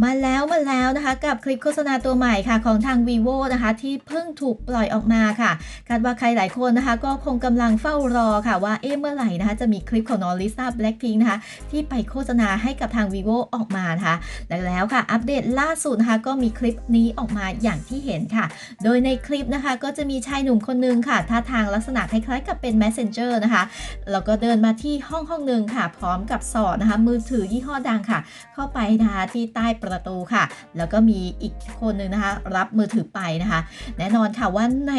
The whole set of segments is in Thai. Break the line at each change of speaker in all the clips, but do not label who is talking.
มาแล้วมาแล้วนะคะกับคลิปโฆษณาตัวใหม่ค่ะของทาง vivo นะคะ ที่เพิ่งถูกปล่อยออกมาค่ะคาดว่าใครหลายคนนะคะ ก็คงกำลังเฝ้ารอค่ะว่าเอ๊ะเมื่อไหร่นะคะ จะมีคลิปของน้องลิซ่าแบล็ k พิงนะคะ ที่ไปโฆษณาให้กับทาง vivo ออกมานะคะและแล้วค่ะ อัปเดตล่าสุดนะคะ ก็มีคลิปนี้ออกมาอย่างที่เห็นค่ะ โดยในคลิปนะคะ ก็จะมีชายหนุ่มคนหนึงค่ะท่าทางลักษณะคล้ายๆ กับเป็น messenger นะคะแล้วก็เดินมาที่ห้องห้องหนึ่งค่ะ พร้อมกับสอดนะคะ มือถือยี่ห้อดังค่ะ เข้าไปนะคะที่ใต้ประตูค่ะ แล้วก็มีอีกคนหนึ่งนะคะ รับมือถือไปนะคะ แน่นอนค่ะว่าใน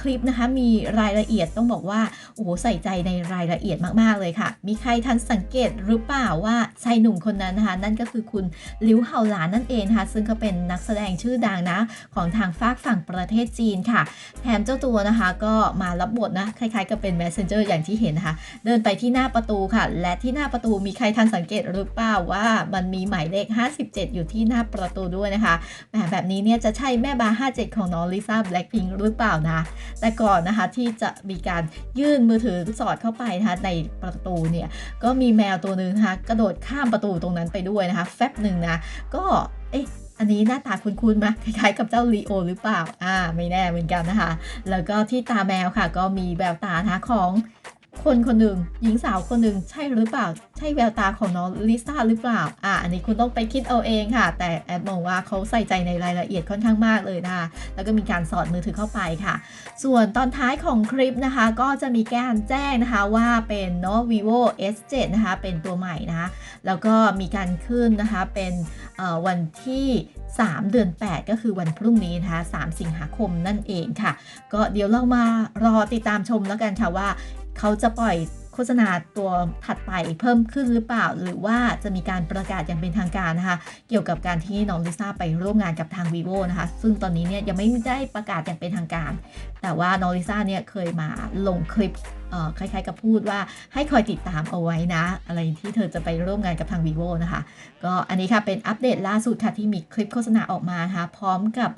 คลิปนะคะมีรายละเอียดต้องบอกว่าโอ้โหใส่ใจในรายละเอียดมากๆเลยค่ะ มีใครทันสังเกตหรือเปล่าว่าชายหนุ่มคนนั้นนะคะ นั่นก็คือคุณลิวเฮาหลานนั่นเองนะคะซึ่งก็เป็นนักแสดงชื่อดังนะของทางฝากฝั่งประเทศจีนค่ะแถมเจ้าตัวนะคะก็มารับบทนะคล้ายๆกับเป็น messenger อย่างที่เห็นนะคะ เดินไปที่หน้าประตูค่ะ และที่หน้าประตูมีใครทันสังเกตหรือเปล่าว่ามันมีหมายเลข 57อยู่ที่หน้าประตูด้วยนะคะแหมแบบนี้เนี่ยจะใช่แม่บา57 ของน้องลิซ่าแบล็คพิงหรือเปล่านะ แต่ก่อนนะคะที่จะมีการยื่นมือถือสอดเข้าไปนะคะในประตูเนี่ยก็มีแมวตัวหนึ่งนะคะกระโดดข้ามประตูตรงนั้นไปด้วยนะคะ แฟบหนึ่งนะ ก็เอ๊ะอันนี้หน้าตาคุ้นๆไหมคล้ายๆกับเจ้าลีโอหรือเปล่า อ่า ไม่แน่เหมือนกันนะคะ แล้วก็ที่ตาแมวค่ะ ก็มีแววตานะคะของ คนคนหนึ่งหญิงสาวคนหนึ่งใช่หรือเปล่า ใช่แววตาของน้องลิซ่าหรือเปล่า อ่าอันนี้คุณต้องไปคิดเอาเองค่ะ แต่แอดมองว่าเขาใส่ใจในรายละเอียดค่อนข้างมากเลยนะคะแล้วก็มีการสอดมือถือเข้าไปค่ะ ส่วนตอนท้ายของคลิปนะคะ ก็จะมีการแจ้งนะคะว่าเป็นเนาะ vivo s7 นะคะเป็นตัวใหม่นะคะแล้วก็มีการขึ้นนะคะเป็นวันที่ 3 เดือน 8 ก็คือวันพรุ่งนี้นะคะ3สิงหาคมนั่นเองค่ะ ก็เดี๋ยวเรามารอติดตามชมแล้วกันค่ะว่า เขาจะปล่อยโฆษณาตัวถัดไปเพิ่มขึ้นหรือเปล่า หรือว่าจะมีการประกาศอย่างเป็นทางการนะคะ เกี่ยวกับการที่น้องลิซ่าไปร่วมงานกับทาง vivo นะคะ ซึ่งตอนนี้เนี่ยยังไม่ได้ประกาศอย่างเป็นทางการ แต่ว่าน้องลิซ่าเนี่ยเคยมาลงคลิป คล้ายๆกับพูดว่าให้คอยติดตามเอาไว้นะ อะไรที่เธอจะไปร่วมงานกับทาง vivo นะคะ ก็อันนี้ค่ะเป็นอัปเดตล่าสุดค่ะที่มีคลิปโฆษณาออกมานะคะพร้อมกับ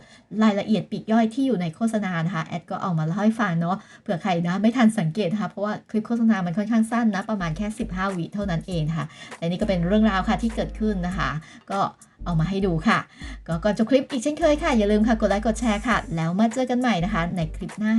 รายละเอียดปีกย่อยที่อยู่ในโฆษณานะคะแอดก็เอามาเล่าให้ฟังเนาะเผื่อใครนะไม่ทันสังเกตนะคะเพราะว่าคลิปโฆษณามันค่อนข้างสั้นนะประมาณแค่ 15 วิเท่านั้นเองค่ะและนี่ก็เป็นเรื่องราวค่ะที่เกิดขึ้นนะคะ ก็เอามาให้ดูค่ะ ก็ก่อนจบคลิปอีกเช่นเคยค่ะ อย่าลืมค่ะ กดไลค์ กดแชร์ค่ะ แล้วมาเจอกันใหม่นะคะ ในคลิปหน้า